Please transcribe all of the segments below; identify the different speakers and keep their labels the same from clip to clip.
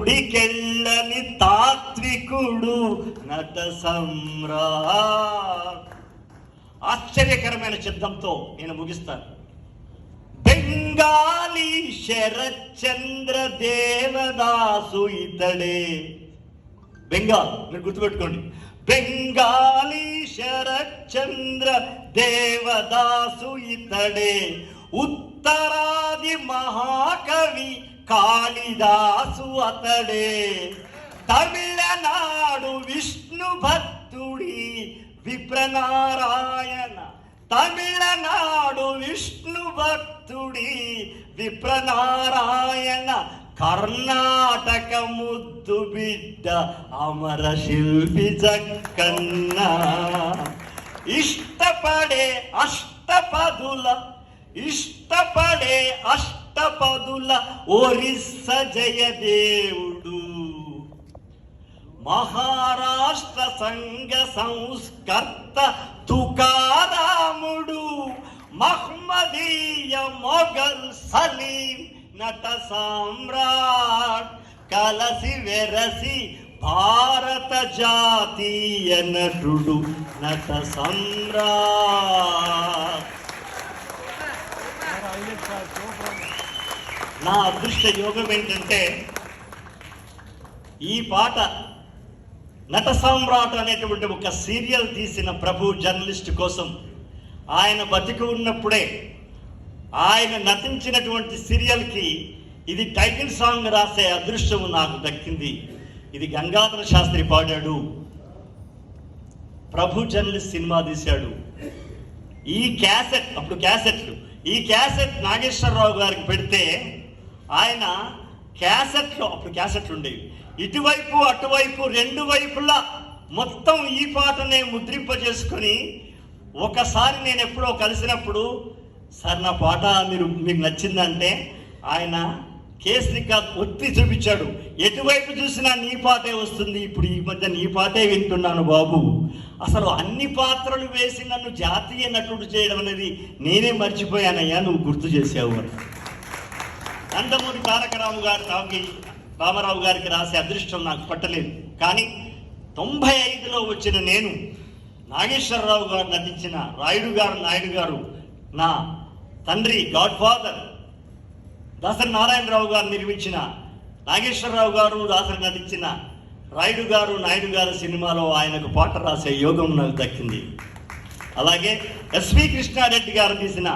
Speaker 1: గుడికెళ్ళని తాత్వికుడు నట సమ్రా ఆశ్చర్యకరమైన శబ్దంతో నేను ముగిస్తాను. బెంగాలీ శరచంద్ర దేవదాసు ఇతడే. బెంగాల్ మీరు గుర్తుపెట్టుకోండి. బెంగాలీ శరచంద్ర దేవదాసు ఇతడే. ఉత్తరాది మహాకవి కాళిదాసు అతడే. తమిళనాడు విష్ణు భక్తుడి విప్రనారాయణ. తమిళనాడు విష్ణు భక్తుడి విప్రనారాయణ. కర్ణాటక ముద్దు బిడ్డ అమర శిల్పి జక్కన్న ఇష్టపడే అష్టపదుల ఇష్టపడే అష్ట అష్టపదుల ఒరిస్స జయదేవుడు మహారాష్ట్ర సంఘ సంస్కర్త తుకారాముడు మహ్మదీయ మొఘల్ సలీం నట సామ్రాట్ కలసి వెరసి భారత జాతీయ నటుడు నట సమ్రాట్. నా అదృష్ట యోగం ఏంటంటే ఈ పాట నట సామ్రాట్ అనేటువంటి ఒక సీరియల్ తీసిన ప్రభు జర్నలిస్ట్ కోసం ఆయన బతికి ఉన్నప్పుడే ఆయన నటించినటువంటి సీరియల్కి ఇది టైటిల్ సాంగ్ రాసే అదృష్టం నాకు దక్కింది. ఇది గంగాధర శాస్త్రి పాడాడు. ప్రభు జర్నలిస్ట్ సినిమా తీశాడు. ఈ క్యాసెట్ అప్పుడు క్యాసెట్లు ఈ క్యాసెట్ నాగేశ్వరరావు గారికి పెడితే ఆయన క్యాసెట్లో అప్పుడు క్యాసెట్లు ఉండేవి. ఇటువైపు అటువైపు రెండు వైపులా మొత్తం ఈ పాటనే ముద్రింపజేసుకొని ఒకసారి నేను ఎప్పుడో కలిసినప్పుడు సార్ నా పాట మీరు మీకు నచ్చిందంటే ఆయన కేసరికా ఒత్తి చూపించాడు. ఎటువైపు చూసినా నీ పాటే వస్తుంది. ఇప్పుడు ఈ మధ్య నీ పాటే వింటున్నాను బాబు. అసలు అన్ని పాత్రలు వేసి నన్ను జాతీయ నటుడు చేయడం అనేది నేనే మర్చిపోయానయ్యా నువ్వు గుర్తు చేసావు. అని నందమూరి తారక రాము గారు రావుకి రామారావు గారికి రాసే అదృష్టం నాకు పట్టలేదు. కానీ తొంభై ఐదులో వచ్చిన నేను నాగేశ్వరరావు గారు నటించిన రాయుడు గారు నాయుడు గారు నా తండ్రి గాడ్ ఫాదర్ దాసరి నారాయణరావు గారు నిర్మించిన నాగేశ్వరరావు గారు దాసరి నటించిన రాయుడు గారు నాయుడు గారు సినిమాలో ఆయనకు పాట రాసే యోగం నాకు దక్కింది. అలాగే ఎస్వి కృష్ణారెడ్డి గారు తీసిన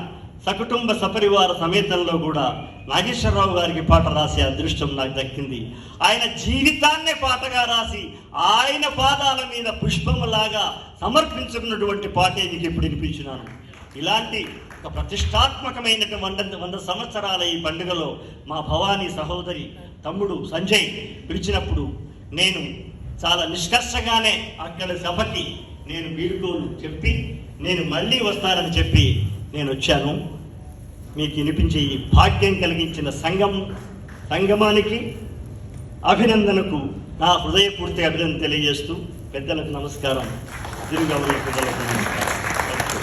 Speaker 1: సకుటుంబ సపరివార సమేతంలో కూడా నాగేశ్వరరావు గారికి పాట రాసే అదృష్టం నాకు దక్కింది. ఆయన జీవితాన్నే పాటగా రాసి ఆయన పాదాల మీద పుష్పములాగా సమర్పించుకున్నటువంటి పాటే నీకు ఇప్పుడు వినిపించినాను. ఇలాంటి ఒక ప్రతిష్టాత్మకమైనటువంటి వంద వంద సంవత్సరాల ఈ పండుగలో మా భవానీ సహోదరి తమ్ముడు సంజయ్ పిలిచినప్పుడు నేను చాలా నిష్కర్షగానే అక్కడ సభకి నేను వీడుకోలు చెప్పి నేను మళ్ళీ వస్తానని చెప్పి నేను వచ్చాను. మీకు వినిపించే ఈ భాగ్యం కలిగించిన సంఘం సంగమానికి అభినందనకు నా హృదయపూర్తి అభినందన తెలియజేస్తూ పెద్దలకు నమస్కారం. తిరుగు పెద్దలకు నమస్కారం.